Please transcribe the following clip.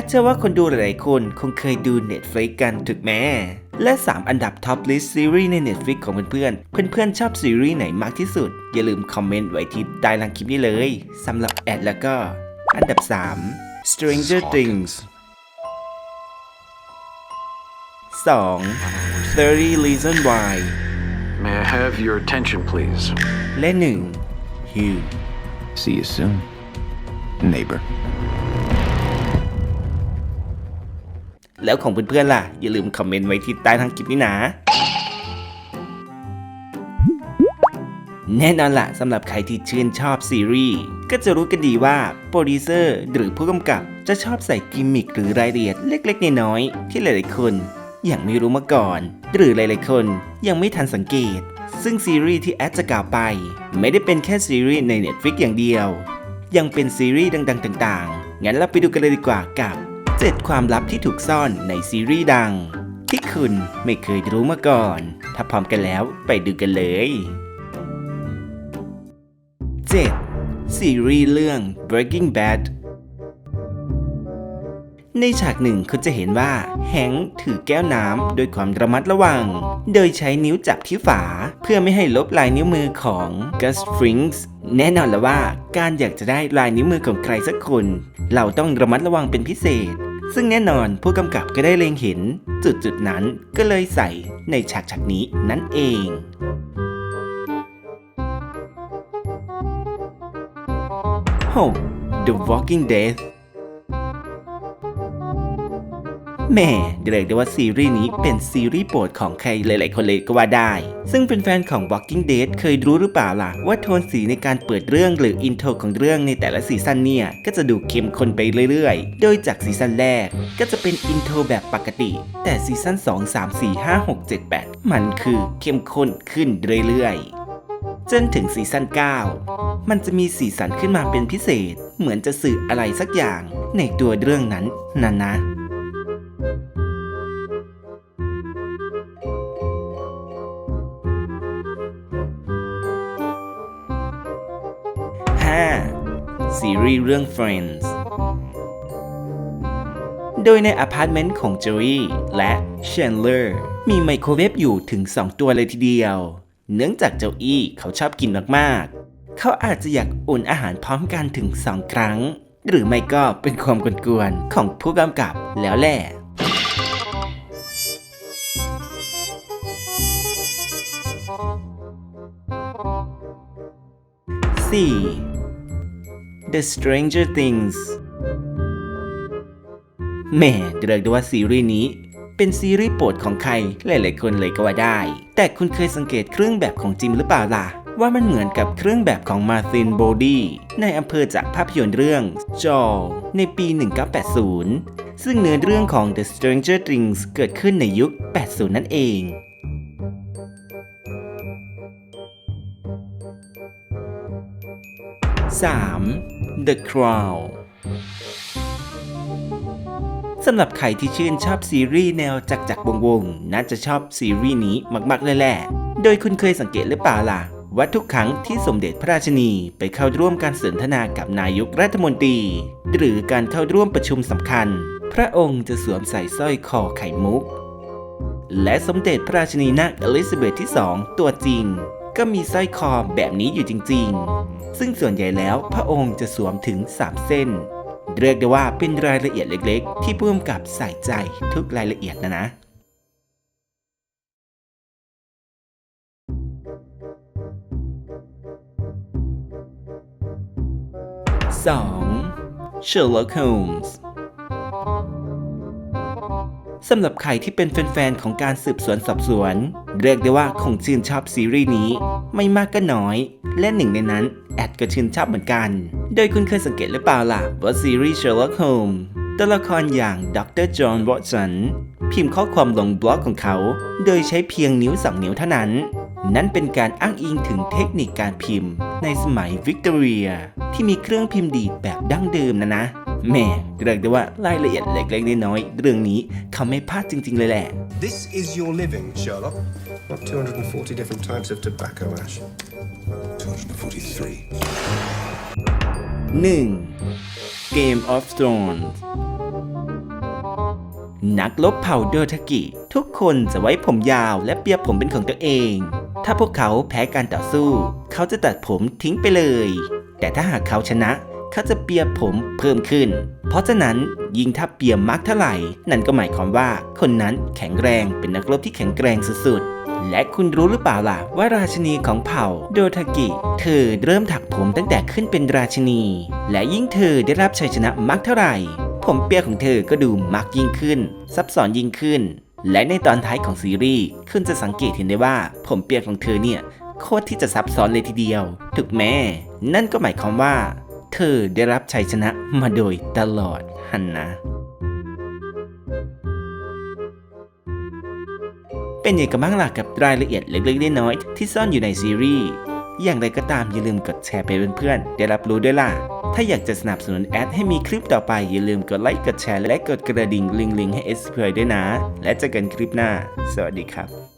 ดเชื่อว่าคนดูหลายๆคนคงเคยดู Netflix กันถูกไหมและ 3 อันดับท็อปลิสต์ซีรีส์ใน Netflix ของเพื่อนๆ เพื่อนๆ ชอบซีรีส์ไหนมากที่สุด อย่าลืมคอมเมนต์ไว้ที่ใต้ล่างคลิปนี้เลยสำหรับแอดแล้วก็ อันดับ 3 Stranger Things 2 30 Reasons Why May I have your attention, please? และ 1 Hugh See you soon, neighbor. แล้วของเพื่อนๆล่ะ อย่าลืมคอมเมนต์ไว้ที่ใต้ทางคลิปนี้นะ แน่นอนละสำหรับใครที่ชื่นชอบซีรีส์ก็จะรู้กันดีว่าโปรดิวเซอร์หรือผู้กำกับจะชอบใส่กิมมิคหรือรายละเอียดเล็กๆน้อยๆที่หลายๆคนยังไม่รู้มาก่อน หรือหลายๆคนยังไม่ทันสังเกต ซึ่งซีรีส์ที่แอดจะกล่าวไป ไม่ได้เป็นแค่ซีรีส์ใน Netflix อย่างเดียว ยังเป็นซีรีส์ดัง ๆ ต่าง ๆ งั้นเราไปดูกันเลยดีกว่ากับ 7 ความลับที่ถูกซ่อนในซีรีส์ดัง ที่คุณไม่เคยรู้มาก่อน ถ้าพร้อมกันแล้วไปดูกันเลย 7. ซีรีส์เรื่อง Breaking Bad ในฉากหนึ่งคุณจะเห็นว่าแฮงค์ถือแก้วน้ำโดยความระมัดระวัง โดยใช้นิ้วจับที่ฝา เพื่อไม่ให้ลบลายนิ้วมือของ Gus Frings แน่นอนแล้วว่าการอยากจะได้ลายนิ้วมือของใครสักคน เราต้องระมัดระวังเป็นพิเศษ ซึ่งแน่นอนผู้กำกับก็ได้เล็งเห็น จุดจุดนั้นก็เลยใส่ในฉากฉากนี้นั่นเองโฮ The Walking Dead แหม่เรียกได้ว่าซีรีส์นี้เป็นซีรีส์โปรดของใครหลาย ๆ คนเลยก็ว่าได้ ซึ่งเป็นแฟนของ Walking Dead เคยรู้หรือเปล่าล่ะ ว่าโทนสีในการเปิดเรื่องหรืออินโทรของเรื่องในแต่ละซีซั่นเนี่ย ก็จะดูเข้มข้นไปเรื่อย ๆ โดยจากซีซั่นแรกก็จะเป็นอินโทรแบบปกติ แต่ซีซั่น2 3 4 5 6 7 8 มันคือเข้มข้นขึ้นเรื่อย ๆ จนถึงซีซั่น9 มันจะมีสีสันขึ้นมาเป็นพิเศษ เหมือนจะสื่ออะไรสักอย่างในตัวเรื่องนั้นนั่นนะ ซีรีส์เรื่อง Friends โดยในอพาร์ตเมนต์ของ Joey และ Chandler มีไมโครเวฟอยู่ถึง 2 ตัวเลยทีเดียว เนื่องจากโจอี้เขาชอบกินมากๆ เขาอาจจะอยากอุ่นอาหารพร้อมกันถึง 2 ครั้ง หรือไม่ก็เป็นความกวนๆของผู้กำกับแล้วแหละ 4. The Stranger Things แหม่เรียกได้ว่าซีรีส์นี้เป็นซีรีส์โปรดของใครหลายๆคนเลยก็ว่าได้ แต่คุณเคยสังเกตเครื่องแบบของจิมหรือเปล่าล่ะ ว่ามันเหมือนกับเครื่องแบบของมาร์ตินโบดี้ในอำเภอจากภาพยนตร์เรื่องจอในปี 1980 ซึ่งเนื้อเรื่องของ The Stranger Things เกิดขึ้นในยุค 80 นั่นเอง 3. The Crown สำหรับใครที่ชื่นชอบซีรีส์แนวจักจักรวงวงๆน่าจะชอบซีรีส์นี้มากๆเลยแหละ โดยคุณเคยสังเกตหรือเปล่าล่ะ ว่าทุกครั้งที่สมเด็จพระราชินีไปเข้าร่วมการสนทนากับนายกรัฐมนตรี หรือการเข้าร่วมประชุมสำคัญ พระองค์จะสวมใส่สร้อยคอไข่มุก และสมเด็จพระราชินีนาถอลิซาเบธที่ 2 ตัวจริง ก็มีสร้อยคอแบบนี้อยู่จริง ๆ ซึ่งส่วนใหญ่แล้วพระองค์จะสวมถึง 3 เส้น เรียกได้ว่าเป็นรายละเอียดเล็กๆ ที่ผู้กำกับใส่ใจทุกรายละเอียดนะนะ 2. Sherlock Holmes สำหรับใครที่เป็นแฟนๆของการสืบสวนสอบสวน เรียกได้ว่าคงชื่นชอบซีรีส์นี้ ไม่มากก็น้อย และหนึ่งในนั้น แอดก็ชื่นชอบเหมือนกัน โดยคุณเคยสังเกตหรือเปล่าล่ะ ว่าซีรีส์ Sherlock Holmes ตัวละครอย่างดรจอห์นวอตสันพิมพ์ข้อความลงบล็อกของเขา โดยใช้เพียงนิ้วสองนิ้วเท่านั้น นั่นเป็นการอ้างอิงถึงเทคนิคการพิมพ์ ในสมัยวิกตอเรีย ที่มีเครื่องพิมพ์ดีดแบบดั้งเดิมนะนะ แหม่เรียกได้ว่ารายละเอียดเล็กๆน้อยๆเรื่องนี้เขาไม่พลาดจริง ๆ เลยแหละ This is your living, Sherlock. Not 240 different types of tobacco ash. 243. 1. Game of Thrones นักลบเผ่าโดทากิ ทุกคนจะไว้ผมยาวและเปียผมเป็นของตัวเอง ถ้าพวกเขาแพ้การต่อสู้ เขาจะตัดผมทิ้งไปเลย แต่ถ้าหากเขาชนะ เขาจะเปียผมเพิ่มขึ้น เพราะฉะนั้นยิ่งถ้าเปียมากเท่าไหร่ นั่นก็หมายความว่าคนนั้นแข็งแรงเป็นนักรบที่แข็งแกร่งสุดๆ และคุณรู้หรือเปล่าล่ะว่าราชินีของเผ่าโดทากิ เธอเริ่มถักผมตั้งแต่ขึ้นเป็นราชินี และยิ่งเธอได้รับชัยชนะมากเท่าไหร่ ผมเปียของเธอก็ดูมักยิ่งขึ้น ซับซ้อนยิ่งขึ้น และในตอนท้ายของซีรีส์คุณจะสังเกตเห็นได้ว่า ผมเปียของเธอเนี่ยโคตรที่จะซับซ้อนเลยทีเดียว ถูกแม่ นั่นก็หมายความว่า เธอได้รับชัยชนะมาโดยตลอดหันนะเป็นยังไงกันบ้างล่ะกับรายละเอียดเล็กๆน้อยๆที่ซ่อนอยู่ในซีรีส์อย่างไรก็ตามอย่าลืมกดแชร์ไปเพื่อนๆได้รับรู้ด้วยล่ะ ถ้าอยากจะสนับสนุนแอดให้มีคลิปต่อไป อย่าลืมกดไลค์กดแชร์และกดกระดิ่งลิงก์ๆให้ s p ด้วยนะ และเจอกันคลิปหน้า สวัสดีครับ